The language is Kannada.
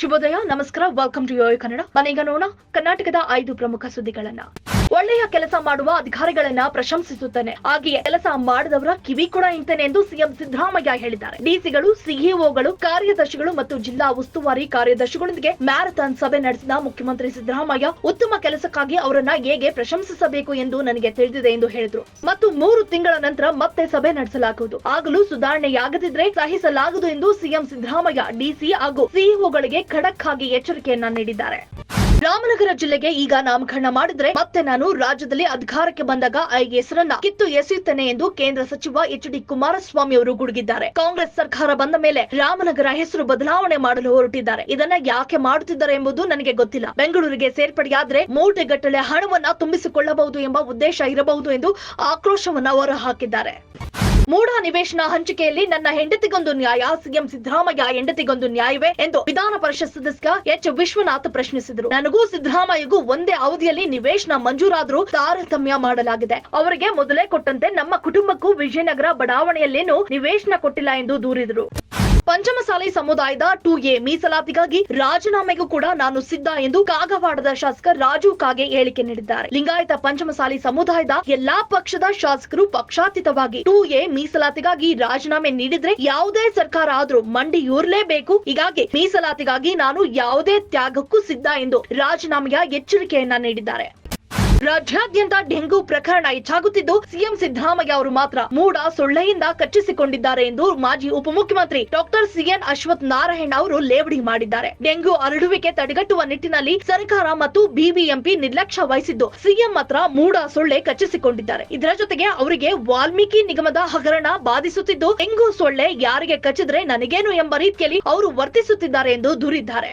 ಶುಭೋದಯ ನಮಸ್ಕಾರ ವೆಲ್ಕಮ್ ಟು ಯೋಯ್ ಕನ್ನಡ ಮನೆಗ ನೋಡೋಣ ಕರ್ನಾಟಕದ ಐದು ಪ್ರಮುಖ ಸುದ್ದಿಗಳನ್ನ. ಒಳ್ಳೆಯ ಕೆಲಸ ಮಾಡುವ ಅಧಿಕಾರಿಗಳನ್ನ ಪ್ರಶಂಸಿಸುತ್ತೇನೆ. ಹಾಗೆಯೇ ಕೆಲಸ ಮಾಡಿದವರ ಕಿವಿ ಕೂಡ ಇಂತೇನೆ ಎಂದು ಸಿಎಂ ಸಿದ್ದರಾಮಯ್ಯ ಹೇಳಿದ್ದಾರೆ. ಡಿಸಿಗಳು, ಸಿಇಒಗಳು, ಕಾರ್ಯದರ್ಶಿಗಳು ಮತ್ತು ಜಿಲ್ಲಾ ಉಸ್ತುವಾರಿ ಕಾರ್ಯದರ್ಶಿಗಳೊಂದಿಗೆ ಮ್ಯಾರಥಾನ್ ಸಭೆ ನಡೆಸಿದ ಮುಖ್ಯಮಂತ್ರಿ ಸಿದ್ದರಾಮಯ್ಯ ಉತ್ತಮ ಕೆಲಸಕ್ಕಾಗಿ ಅವರನ್ನ ಹೇಗೆ ಪ್ರಶಂಸಿಸಬೇಕು ಎಂದು ನನಗೆ ತಿಳಿದಿದೆ ಎಂದು ಹೇಳಿದ್ರು. ಮತ್ತು ಮೂರು ತಿಂಗಳ ನಂತರ ಮತ್ತೆ ಸಭೆ ನಡೆಸಲಾಗುವುದು. ಆಗಲೂ ಸುಧಾರಣೆಯಾಗದಿದ್ರೆ ಸಹಿಸಲಾಗದು ಎಂದು ಸಿಎಂ ಸಿದ್ದರಾಮಯ್ಯ, ಡಿಸಿ ಹಾಗೂ ಸಿಇಒಗಳಿಗೆ ಖಡಕ್ ಆಗಿ ಎಚ್ಚರಿಕೆಯನ್ನ ನೀಡಿದ್ದಾರೆ. ರಾಮನಗರ ಜಿಲ್ಲೆಗೆ ಈಗ ನಾಮಕರಣ ಮಾಡಿದ್ರೆ ಮತ್ತೆ ನಾನು ರಾಜ್ಯದಲ್ಲಿ ಅಧಿಕಾರಕ್ಕೆ ಬಂದಾಗ ಆ ಹೆಸರನ್ನ ಕಿತ್ತು ಎಸೆಯುತ್ತೇನೆ ಎಂದು ಕೇಂದ್ರ ಸಚಿವ ಎಚ್ ಡಿ ಕುಮಾರಸ್ವಾಮಿ ಅವರು ಗುಡುಗಿದ್ದಾರೆ. ಕಾಂಗ್ರೆಸ್ ಸರ್ಕಾರ ಬಂದ ಮೇಲೆ ರಾಮನಗರ ಹೆಸರು ಬದಲಾವಣೆ ಮಾಡಲು ಹೊರಟಿದ್ದಾರೆ. ಇದನ್ನ ಯಾಕೆ ಮಾಡುತ್ತಿದ್ದಾರೆ ಎಂಬುದು ನನಗೆ ಗೊತ್ತಿಲ್ಲ. ಬೆಂಗಳೂರಿಗೆ ಸೇರ್ಪಡೆಯಾದ್ರೆ ಮೂಟೆಗಟ್ಟಲೆ ಹಣವನ್ನ ತುಂಬಿಸಿಕೊಳ್ಳಬಹುದು ಎಂಬ ಉದ್ದೇಶ ಇರಬಹುದು ಎಂದು ಆಕ್ರೋಶವನ್ನ ಹೊರಹಾಕಿದ್ದಾರೆ. ಮೂಢ ನಿವೇಶನ ಹಂಚಿಕೆಯಲ್ಲಿ ನನ್ನ ಹೆಂಡತಿಗೊಂದು ನ್ಯಾಯ, ಸಿಎಂ ಸಿದ್ದರಾಮಯ್ಯ ಹೆಂಡತಿಗೊಂದು ನ್ಯಾಯವೇ ಎಂದು ವಿಧಾನ ಪರಿಷತ್ ಸದಸ್ಯ ಎಚ್ ವಿಶ್ವನಾಥ್ ಪ್ರಶ್ನಿಸಿದರು. ನನಗೂ ಸಿದ್ದರಾಮಯ್ಯಗೂ ಒಂದೇ ಅವಧಿಯಲ್ಲಿ ನಿವೇಶನ ಮಂಜೂರಾದರೂ ತಾರತಮ್ಯ ಮಾಡಲಾಗಿದೆ. ಅವರಿಗೆ ಮೊದಲೇ ಕೊಟ್ಟಂತೆ ನಮ್ಮ ಕುಟುಂಬಕ್ಕೂ ವಿಜಯನಗರ ಬಡಾವಣೆಯಲ್ಲೇನೂ ನಿವೇಶನ ಕೊಟ್ಟಿಲ್ಲ ಎಂದು ದೂರಿದರು. ಪಂಚಮಸಾಲಿ ಸಮುದಾಯದ ಟು ಎ ಮೀಸಲಾತಿಗಾಗಿ ರಾಜೀನಾಮೆಗೂ ಕೂಡ ನಾನು ಸಿದ್ಧ ಎಂದು ಕಾಗವಾಡದ ಶಾಸಕ ರಾಜು ಕಾಗೆ ಹೇಳಿಕೆ ನೀಡಿದ್ದಾರೆ. ಲಿಂಗಾಯತ ಪಂಚಮಸಾಲಿ ಸಮುದಾಯದ ಎಲ್ಲಾ ಪಕ್ಷದ ಶಾಸಕರು ಪಕ್ಷಾತೀತವಾಗಿ ಟು ಎ ಮೀಸಲಾತಿಗಾಗಿ ರಾಜೀನಾಮೆ ನೀಡಿದ್ರೆ ಯಾವುದೇ ಸರ್ಕಾರ ಆದ್ರೂ ಮಂಡಿಯೂರಲೇಬೇಕು ಹೀಗಾಗಿ ಮೀಸಲಾತಿಗಾಗಿ ನಾನು ಯಾವುದೇ ತ್ಯಾಗಕ್ಕೂ ಸಿದ್ಧ ಎಂದು ರಾಜೀನಾಮೆಯ ಎಚ್ಚರಿಕೆಯನ್ನ ನೀಡಿದ್ದಾರೆ. ರಾಜ್ಯಾದ್ಯಂತ ಡೆಂಗು ಪ್ರಕರಣ ಹೆಚ್ಚಾಗುತ್ತಿದ್ದು, ಸಿಎಂ ಸಿದ್ದರಾಮಯ್ಯ ಅವರು ಮಾತ್ರ ಮೂಡ ಸೊಳ್ಳೆಯಿಂದ ಕಚ್ಚಿಸಿಕೊಂಡಿದ್ದಾರೆ ಎಂದು ಮಾಜಿ ಉಪಮುಖ್ಯಮಂತ್ರಿ ಡಾಕ್ಟರ್ ಸಿಎನ್ ಅಶ್ವಥ್ ನಾರಾಯಣ ಅವರು ಲೇವಡಿ ಮಾಡಿದ್ದಾರೆ. ಡೆಂಗು ಹರಡುವಿಕೆ ತಡೆಗಟ್ಟುವ ನಿಟ್ಟಿನಲ್ಲಿ ಸರ್ಕಾರ ಮತ್ತು ಬಿಬಿಎಂಪಿ ನಿರ್ಲಕ್ಷ್ಯ ವಹಿಸಿದ್ದು, ಸಿಎಂ ಮಾತ್ರ ಮೂಡ ಸೊಳ್ಳೆ ಕಚ್ಚಿಸಿಕೊಂಡಿದ್ದಾರೆ. ಇದರ ಜೊತೆಗೆ ಅವರಿಗೆ ವಾಲ್ಮೀಕಿ ನಿಗಮದ ಹಗರಣ ಬಾಧಿಸುತ್ತಿದ್ದು, ಡೆಂಗು ಸೊಳ್ಳೆ ಯಾರಿಗೆ ಕಚ್ಚಿದ್ರೆ ನನಗೇನು ಎಂಬ ರೀತಿಯಲ್ಲಿ ಅವರು ವರ್ತಿಸುತ್ತಿದ್ದಾರೆ ಎಂದು ದೂರಿದ್ದಾರೆ.